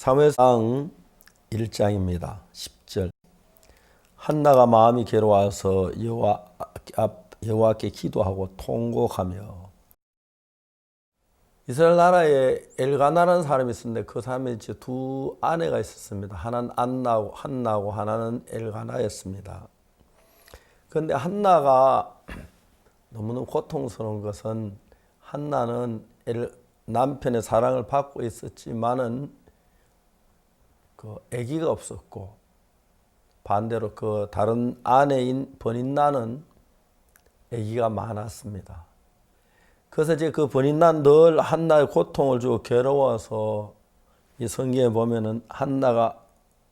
사무엘상 1장입니다. 10절. 한나가 마음이 괴로워서 여호와 앞 여호와께 기도하고 통곡하며 이스라엘 나라에 엘가나라는 사람이 있었는데 그 사람이 이제 두 아내가 있었습니다. 하나는 안나고 한나고 하나는 엘가나였습니다. 그런데 한나가 너무너무 고통스러운 것은 한나는 엘- 남편의 사랑을 받고 있었지만은 그 아기가 없었고 반대로 그 다른 아내인 번인나는 아기가 많았습니다. 그래서 이제 그 번인나는 늘 한나의 고통을 주고 괴로워서 이 성경에 보면은 한나가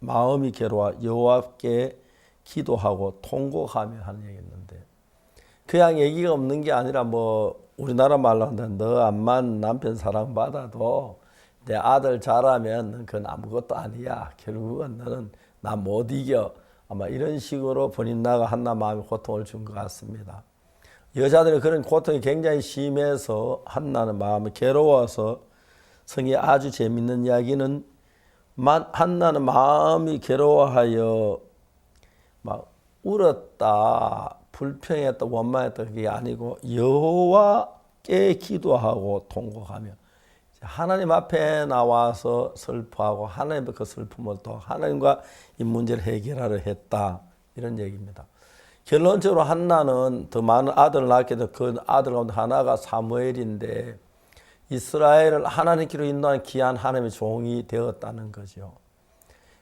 마음이 괴로워 여호와께 기도하고 통곡하며 하는 얘기였는데 그냥 아기가 없는 게 아니라 뭐 우리나라 말로 한다면 너 암만 남편 사랑받아도 내 아들 잘하면 그건 아무것도 아니야. 결국은 너는 나 못 이겨. 아마 이런 식으로 본인나가 한나 마음에 고통을 준 것 같습니다. 여자들은 그런 고통이 굉장히 심해서 한나는 마음이 괴로워서 성이 아주 재밌는 이야기는 만- 한나는 마음이 괴로워하여 막 울었다, 불평했다, 원망했다 그게 아니고 여호와께 기도하고 통곡하며 하나님 앞에 나와서 슬퍼하고 하나님의 그 슬픔을 또 하나님과 이 문제를 해결하려 했다 이런 얘기입니다. 결론적으로 한나는 더 많은 아들을 돼서 그 아들 가운데 하나가 사무엘인데 이스라엘을 하나님께로 인도하는 귀한 하나님의 종이 되었다는 거죠.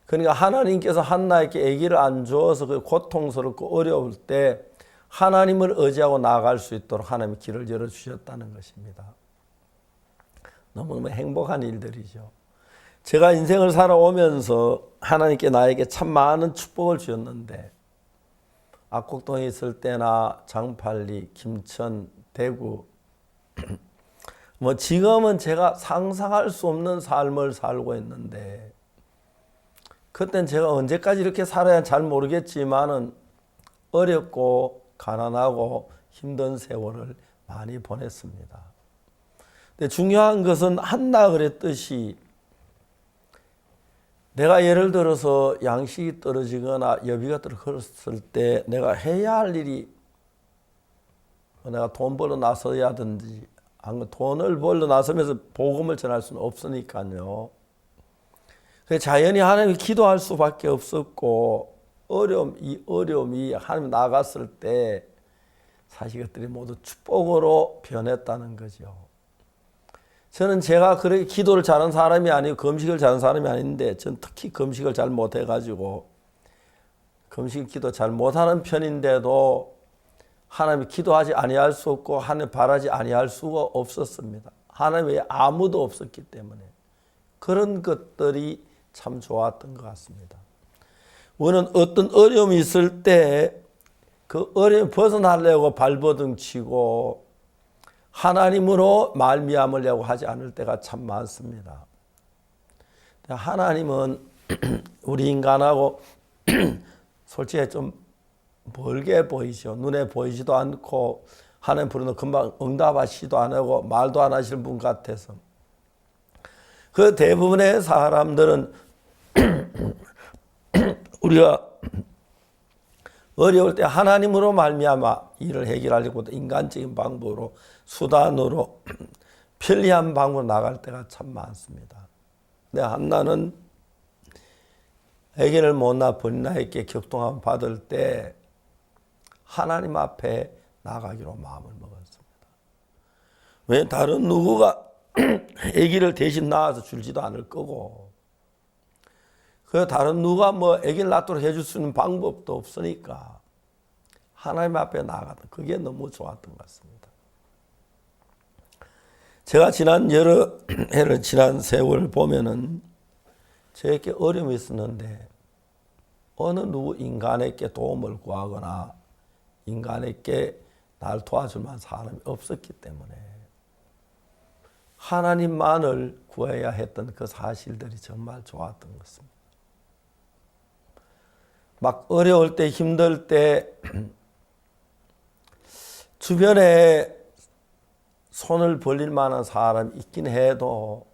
그러니까 하나님께서 한나에게 아기를 안 주어서 그 고통스럽고 어려울 때 하나님을 의지하고 나아갈 수 있도록 하나님이 길을 열어 주셨다는 것입니다. 너무너무 행복한 일들이죠. 제가 인생을 살아오면서 하나님께 나에게 참 많은 축복을 주셨는데 악곡동에 있을 때나 장팔리, 김천, 대구 뭐 지금은 제가 상상할 수 없는 삶을 살고 있는데 그땐 제가 언제까지 이렇게 살아야 잘 모르겠지만은 어렵고 가난하고 힘든 세월을 많이 보냈습니다. 근데 중요한 것은 한나 그랬듯이 내가 예를 들어서 양식이 떨어지거나 여비가 떨어졌을 때 내가 해야 할 일이 뭐 내가 돈 벌러 나서야든지 돈을 벌러 나서면서 복음을 전할 수는 없으니까요. 자연히 하나님이 기도할 수밖에 없었고 어려움 이 어려움이 하나님 나갔을 때 사실 것들이 모두 축복으로 변했다는 거죠. 저는 제가 그렇게 기도를 잘하는 사람이 아니고 금식을 잘하는 사람이 아닌데 전 특히 금식을 잘 못해가지고 금식 기도 잘 못하는 편인데도 하나님이 기도하지 아니할 수 없고 하나님 바라지 아니할 수가 없었습니다. 하나님 외에 아무도 없었기 때문에 그런 것들이 참 좋았던 것 같습니다. 우리는 어떤 어려움이 있을 때 그 어려움 벗어나려고 발버둥 치고 하나님으로 말미암으려고 하지 않을 때가 참 많습니다. 하나님은 우리 인간하고 솔직히 좀 멀게 보이죠. 눈에 보이지도 않고 하나님 부르는 금방 응답하시도 안 하고 말도 안 하시는 분 같아서 그 대부분의 사람들은 우리가 어려울 때 하나님으로 말미암아 일을 해결하려고 인간적인 방법으로 수단으로 편리한 방법으로 나갈 때가 참 많습니다. 근데 한나는 애견을 못 낳아 본인에게 격동함 받을 때 하나님 앞에 나가기로 마음을 먹었습니다. 왜 다른 누구가 아기를 대신 낳아서 줄지도 않을 거고 그 다른 누가 뭐 아기를 낳도록 해줄 수 있는 방법도 없으니까 하나님 앞에 나가다 그게 너무 좋았던 것 같습니다. 제가 지난 여러 해를 지난 세월을 보면은 저에게 어려움이 있었는데 어느 누구 인간에게 도움을 구하거나 인간에게 날 도와줄 만한 사람이 없었기 때문에 하나님만을 구해야 했던 그 사실들이 정말 좋았던 것입니다. 막 어려울 때 힘들 때 주변에 손을 벌릴 만한 사람이 있긴 해도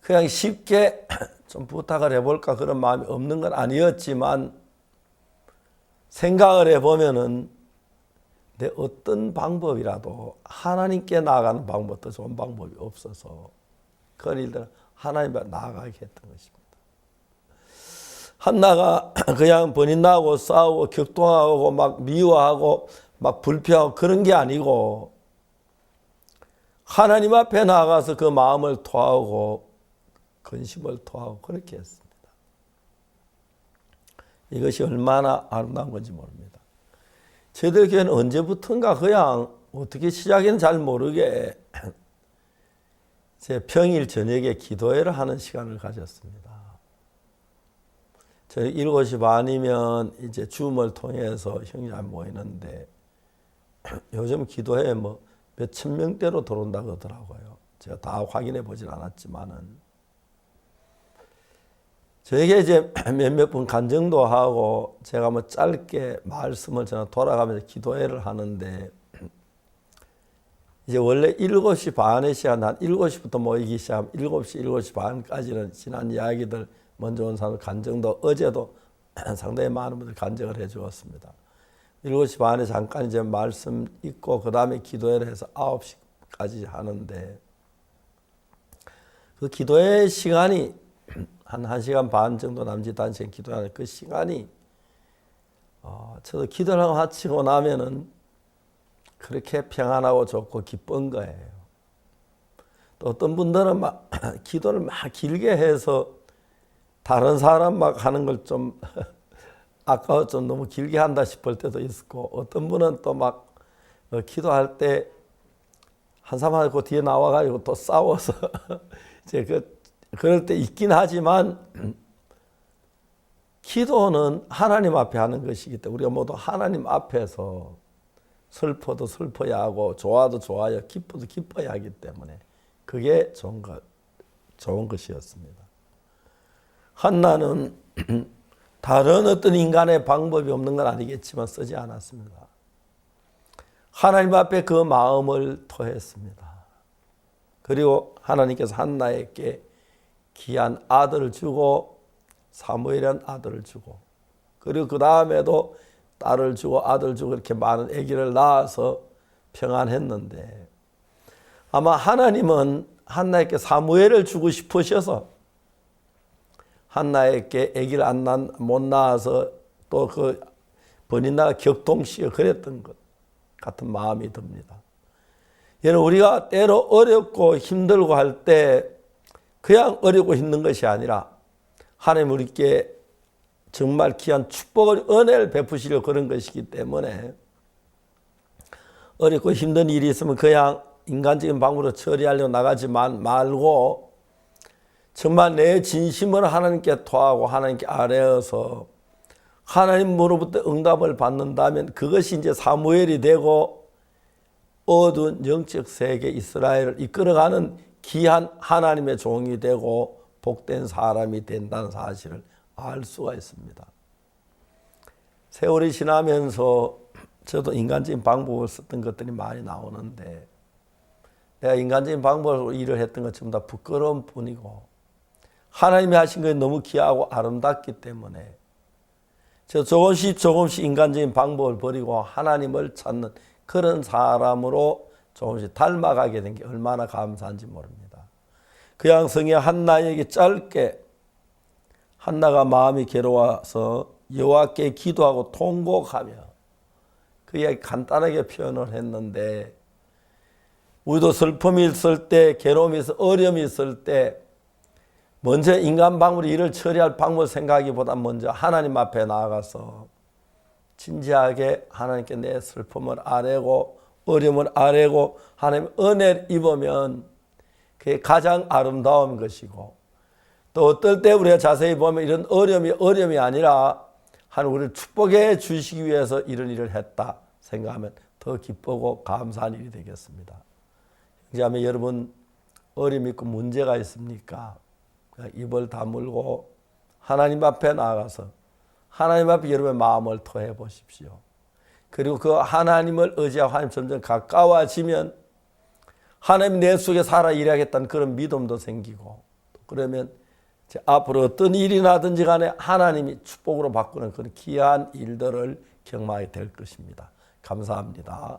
그냥 쉽게 좀 부탁을 해볼까 그런 마음이 없는 건 아니었지만 생각을 해보면은 내 어떤 방법이라도 하나님께 나아가는 방법도 좋은 방법이 없어서 그런 일들은 하나님 앞에 나아가게 했던 것입니다. 한나가 그냥 번인 나고 싸우고 격동하고 막 미워하고 막 불평하고 그런 게 아니고 하나님 앞에 나가서 그 마음을 토하고 근심을 토하고 그렇게 했습니다. 이것이 얼마나 아름다운 건지 모릅니다. 저희들 교회는 언제부턴가 그냥 어떻게 시작했는지 잘 모르게 제 평일 저녁에 기도회를 하는 시간을 가졌습니다. 저희 7시 반이면 이제 줌을 통해서 형제가 모이는데 요즘 기도회 뭐 몇 천 명대로 들어온다고 하더라고요. 제가 다 확인해 보진 않았지만은 저에게 이제 몇몇 분 간증도 하고 제가 뭐 짧게 말씀을 저는 돌아가면서 기도회를 하는데 이제 원래 7시 반에 시간 한 7시부터 모이기 시작하면 7시, 7시 반까지는 지난 이야기들 먼저 온 사람 간증도 어제도 상당히 많은 분들 간증을 해 주었습니다. 7시 반에 잠깐 이제 말씀 있고 그 다음에 기도회를 해서 9시까지 하는데 그 기도회 시간이 한 1시간 반 정도 남짓 단시간 기도하는 그 시간이 어, 저도 기도를 하고 마치고 나면은 그렇게 평안하고 좋고 기쁜 거예요. 또 어떤 분들은 막 기도를 막 길게 해서 다른 사람 막 하는 걸 좀 아까워 좀 너무 길게 한다 싶을 때도 있었고 어떤 분은 또 막 기도할 때 한 사람하고 뒤에 나와가지고 또 싸워서 이제 그 그럴 때 있긴 하지만 기도는 하나님 앞에 하는 것이기 때문에 우리가 모두 하나님 앞에서 슬퍼도 슬퍼야 하고 좋아도 좋아야 기뻐도 기뻐야 하기 때문에 그게 좋은 것 좋은 것이었습니다. 한나는 다른 어떤 인간의 방법이 없는 건 아니겠지만 쓰지 않았습니다. 하나님 앞에 그 마음을 토했습니다. 그리고 하나님께서 한나에게 귀한 아들을 주고 사무엘이란 아들을 주고 그리고 그 다음에도 딸을 주고 아들 주고 이렇게 많은 아기를 낳아서 평안했는데 아마 하나님은 한나에게 사무엘을 주고 싶으셔서 한나에게 아기를 안 낳, 못 낳아서 또 그 번인나가 격동시어 그랬던 것 같은 마음이 듭니다. 여러분 우리가 때로 어렵고 힘들고 할 때 그냥 어렵고 힘든 것이 아니라 하나님 우리께 정말 귀한 축복을 은혜를 베푸시려 그런 것이기 때문에 어렵고 힘든 일이 있으면 그냥 인간적인 방법으로 처리하려고 나가지 말고 정말 내 진심을 하나님께 토하고 하나님께 아뢰어서 하나님으로부터 응답을 받는다면 그것이 이제 사무엘이 되고 어두운 영적 세계 이스라엘을 이끌어가는 귀한 하나님의 종이 되고 복된 사람이 된다는 사실을 알 수가 있습니다. 세월이 지나면서 저도 인간적인 방법을 썼던 것들이 많이 나오는데 내가 인간적인 방법으로 일을 했던 것 전부 다 부끄러운 뿐이고 하나님이 하신 것이 너무 귀하고 아름답기 때문에 저 조금씩 조금씩 인간적인 방법을 버리고 하나님을 찾는 그런 사람으로 조금씩 닮아가게 된 게 얼마나 감사한지 모릅니다. 그 양성의 한나에게 짧게 한나가 마음이 괴로워서 여호와께 기도하고 통곡하며 그 이야기 간단하게 표현을 했는데 우리도 슬픔이 있을 때 괴로움이 있을 어려움이 있을 때 먼저 인간 방법으로 일을 처리할 방법 생각하기보다 먼저 하나님 앞에 나아가서 진지하게 하나님께 내 슬픔을 아뢰고 어려움을 아뢰고 하나님 은혜를 입으면 그게 가장 아름다운 것이고 또 어떨 때 우리가 자세히 보면 이런 어려움이 어려움이 아니라 하나님 우리를 축복해 주시기 위해서 이런 일을 했다 생각하면 더 기쁘고 감사한 일이 되겠습니다. 형제자매 여러분 어려움 있고 문제가 있습니까? 입을 다물고 하나님 앞에 나가서 하나님 앞에 여러분의 마음을 토해 보십시오. 그리고 그 하나님을 의지하고 하나님 점점 가까워지면 하나님 내 속에 살아 일하겠다는 그런 믿음도 생기고 그러면 앞으로 어떤 일이 나든지 간에 하나님이 축복으로 바꾸는 그런 귀한 일들을 경험하게 될 것입니다. 감사합니다.